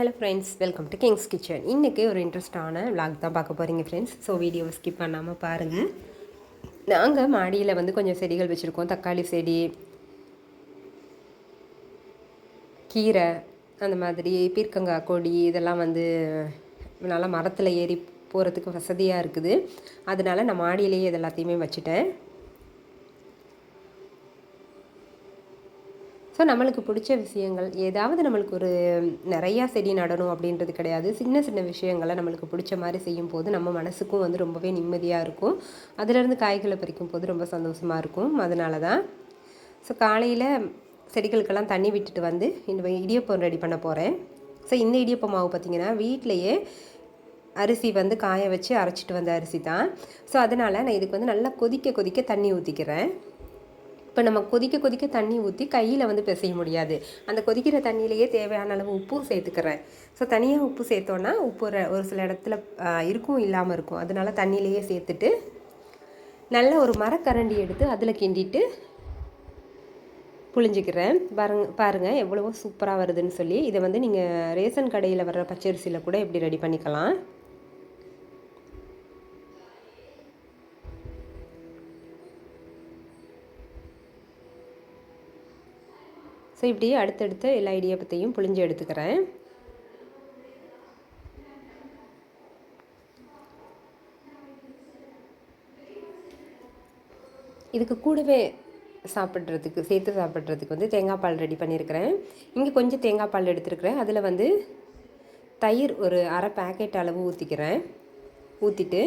Hello friends welcome to kings kitchen இன்றைக்கி ஒரு இன்ட்ரெஸ்டான vlog தான் பார்க்க போகிறீங்க ஃப்ரெண்ட்ஸ் ஸோ வீடியோவை ஸ்கிப் பண்ணாமல் பாருங்கள் நாங்கள் மாடியில் வந்து கொஞ்சம் செடிகள் வச்சுருக்கோம். தக்காளி செடி கீரை அந்த மாதிரி பீர்க்கங்காய் கொடி இதெல்லாம் வந்து நல்லா மரத்தில் ஏறி போகிறதுக்கு வசதியாக இருக்குது. அதனால நான் மாடியிலேயே இது எல்லாத்தையுமே வச்சுட்டேன். ஸோ நம்மளுக்கு பிடிச்ச விஷயங்கள் ஏதாவது நம்மளுக்கு ஒரு நிறையா செடி நடணும் அப்படின்றது கிடையாது. சின்ன சின்ன விஷயங்களை நம்மளுக்கு பிடிச்ச மாதிரி செய்யும் போது நம்ம மனசுக்கும் வந்து ரொம்பவே நிம்மதியாக இருக்கும். அதிலேருந்து காய்களை பறிக்கும் போது ரொம்ப சந்தோஷமாக இருக்கும். அதனால தான் ஸோ காலையில் செடிகளுக்கெல்லாம் தண்ணி விட்டுட்டு வந்து இந்த இடியப்பம் ரெடி பண்ண போகிறேன் ஸோ இந்த இடியப்ப மாவு பார்த்திங்கன்னா வீட்டிலையே அரிசி வந்து காய வச்சு அரைச்சிட்டு வந்த அரிசி தான் ஸோ அதனால் நான் இதுக்கு வந்து நல்லா கொதிக்க கொதிக்க தண்ணி ஊற்றிக்கிறேன் இப்போ நம்ம கொதிக்க கொதிக்க தண்ணி ஊற்றி கையில் வந்து பிசைய முடியாது. அந்த கொதிக்கிற தண்ணியிலேயே தேவையான அளவு உப்பும் சேர்த்துக்கிறேன். ஸோ தனியாக உப்பு சேர்த்தோன்னா உப்பு ஒரு சில இடத்துல இருக்கும் இல்லாமல் இருக்கும். அதனால தண்ணியிலேயே சேர்த்துட்டு நல்ல ஒரு மரக்கரண்டி எடுத்து அதில் கிண்டிட்டு புழிஞ்சிக்கிறேன். பாருங்க பாருங்கள் எவ்வளவோ சூப்பராக வருதுன்னு சொல்லி இதை வந்து நீங்கள் ரேஷன் கடையில் வர்ற பச்சரிசியில் கூட எப்படி ரெடி பண்ணிக்கலாம். ஸோ இப்படியே அடுத்தடுத்த எல்லா இடியப்பத்தையும் புழிஞ்சு எடுத்துக்கிறேன். இதுக்கு கூடவே சாப்பிட்றதுக்கு சேர்த்து சாப்பிட்றதுக்கு வந்து தேங்காய் பால் ரெடி பண்ணியிருக்கிறேன். இங்கே கொஞ்சம் தேங்காய் பால் எடுத்துருக்கிறேன். அதில் வந்து தயிர் ஒரு அரை பேக்கெட் அளவு ஊற்றிக்கிறேன் ஊற்றிட்டு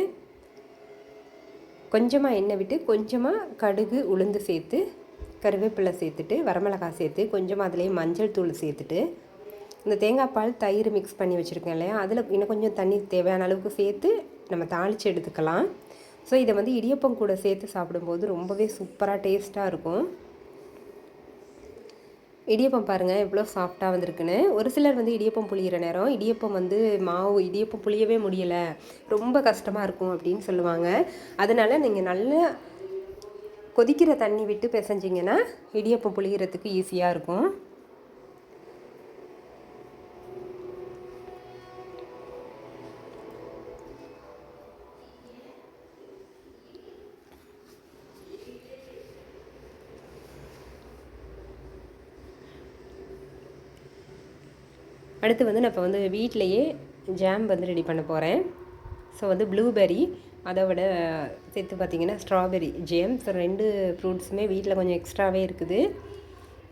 கொஞ்சமாக எண்ணெய் விட்டு கொஞ்சமாக கடுகு உளுந்து சேர்த்து கருவேப்பிலை சேர்த்துட்டு வரமிளகாய் சேர்த்து கொஞ்சமாக அதுலேயே மஞ்சள் தூள் சேர்த்துட்டு இந்த தேங்காய் பால் தயிர் மிக்ஸ் பண்ணி வச்சுருக்கேன் இல்லையா? அதில் இன்னும் கொஞ்சம் தண்ணி தேவையான அளவுக்கு சேர்த்து நம்ம தாளித்து எடுத்துக்கலாம். ஸோ இதை வந்து இடியப்பம் கூட சேர்த்து சாப்பிடும்போது ரொம்பவே சூப்பராக டேஸ்ட்டாக இருக்கும். இடியப்பம் பாருங்கள் எவ்வளோ சாஃப்டாக வந்திருக்குன்னு. ஒரு சிலர் வந்து இடியப்பம் புளிகிற நேரம் இடியப்பம் வந்து மாவு இடியப்பம் புளியவே முடியலை ரொம்ப கஷ்டமாக இருக்கும் அப்படின்னு சொல்லுவாங்க. அதனால் நீங்கள் நல்ல கொதிக்கிற தண்ணி விட்டு பிசைஞ்சிங்கன்னா இடியப்பம் புளிகிறதுக்கு ஈஸியாக இருக்கும். அடுத்து வந்து நான் இப்போ வந்து வீட்டிலையே ஜாம் வந்து ரெடி பண்ண போகிறேன் ஸோ வந்து ப்ளூபெர்ரி அதை விட சேர்த்து பார்த்திங்கன்னா ஸ்ட்ராபெரி ஜேம்ஸ் ரெண்டு ஃப்ரூட்ஸுமே வீட்டில் கொஞ்சம் எக்ஸ்ட்ராவே இருக்குது.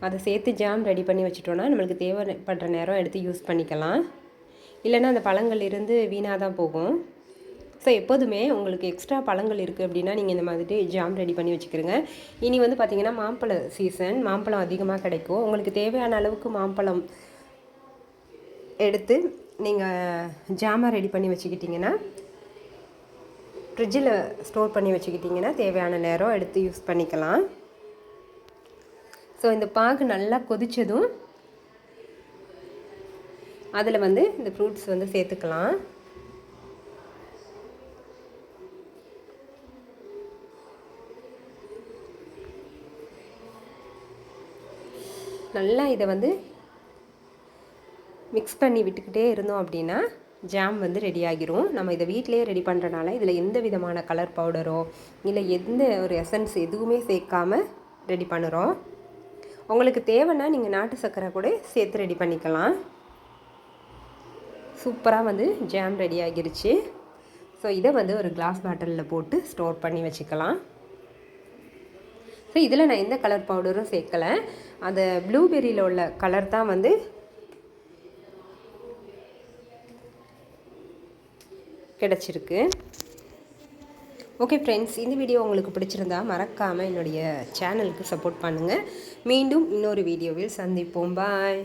அதை சேர்த்து ஜாம் ரெடி பண்ணி வச்சுட்டோன்னா நம்மளுக்கு தேவைப்படுற நேரம் எடுத்து யூஸ் பண்ணிக்கலாம். இல்லைன்னா அந்த பழங்கள் இருந்து வீணாக தான் போகும். ஸோ எப்போதுமே உங்களுக்கு எக்ஸ்ட்ரா பழங்கள் இருக்குது அப்படின்னா நீங்கள் இந்த மாதிரி ஜாம் ரெடி பண்ணி வச்சுக்கிறங்க இனி வந்து பார்த்திங்கன்னா மாம்பழ சீசன் மாம்பழம் அதிகமாக கிடைக்கும். உங்களுக்கு தேவையான அளவுக்கு மாம்பழம் எடுத்து நீங்கள் ஜாமாக ரெடி பண்ணி வச்சுக்கிட்டிங்கன்னா ஃப்ரிட்ஜில் ஸ்டோர் பண்ணி வச்சுக்கிட்டிங்கன்னா தேவையான நேரம் எடுத்து யூஸ் பண்ணிக்கலாம். ஸோ இந்த பாகு நல்லா கொதித்ததும் அதில் வந்து இந்த ஃப்ரூட்ஸ் வந்து சேர்த்துக்கலாம். நல்லா இதை வந்து மிக்ஸ் பண்ணி விட்டுக்கிட்டே இருந்தோம் அப்படின்னா ஜாம் வந்து ரெடி ஆகிரும். நம்ம இதை வீட்டிலேயே ரெடி பண்ணுறனால இதில் எந்த விதமான கலர் பவுடரோ இல்லை எந்த ஒரு எசன்ஸ் எதுவுமே சேர்க்காம ரெடி பண்ணுறோம். உங்களுக்கு தேவைன்னா நீங்கள் நாட்டு சர்க்கரை கூட சேர்த்து ரெடி பண்ணிக்கலாம். சூப்பராக வந்து ஜாம் ரெடி ஆகிருச்சு. ஸோ இதை வந்து ஒரு கிளாஸ் பாட்டிலில் போட்டு ஸ்டோர் பண்ணி வச்சுக்கலாம். ஸோ இதில் நான் எந்த கலர் பவுடரும் சேர்க்கலை. அந்த ப்ளூபெரியில் உள்ள கலர் தான் வந்து கிடச்சிருக்கு. ஓகே ஃப்ரெண்ட்ஸ் இந்த வீடியோ உங்களுக்கு பிடிச்சிருந்தா மறக்காமல் என்னுடைய சேனலுக்கு சப்போர்ட் பண்ணுங்கள் மீண்டும் இன்னொரு வீடியோவில் சந்திப்போம். பாய்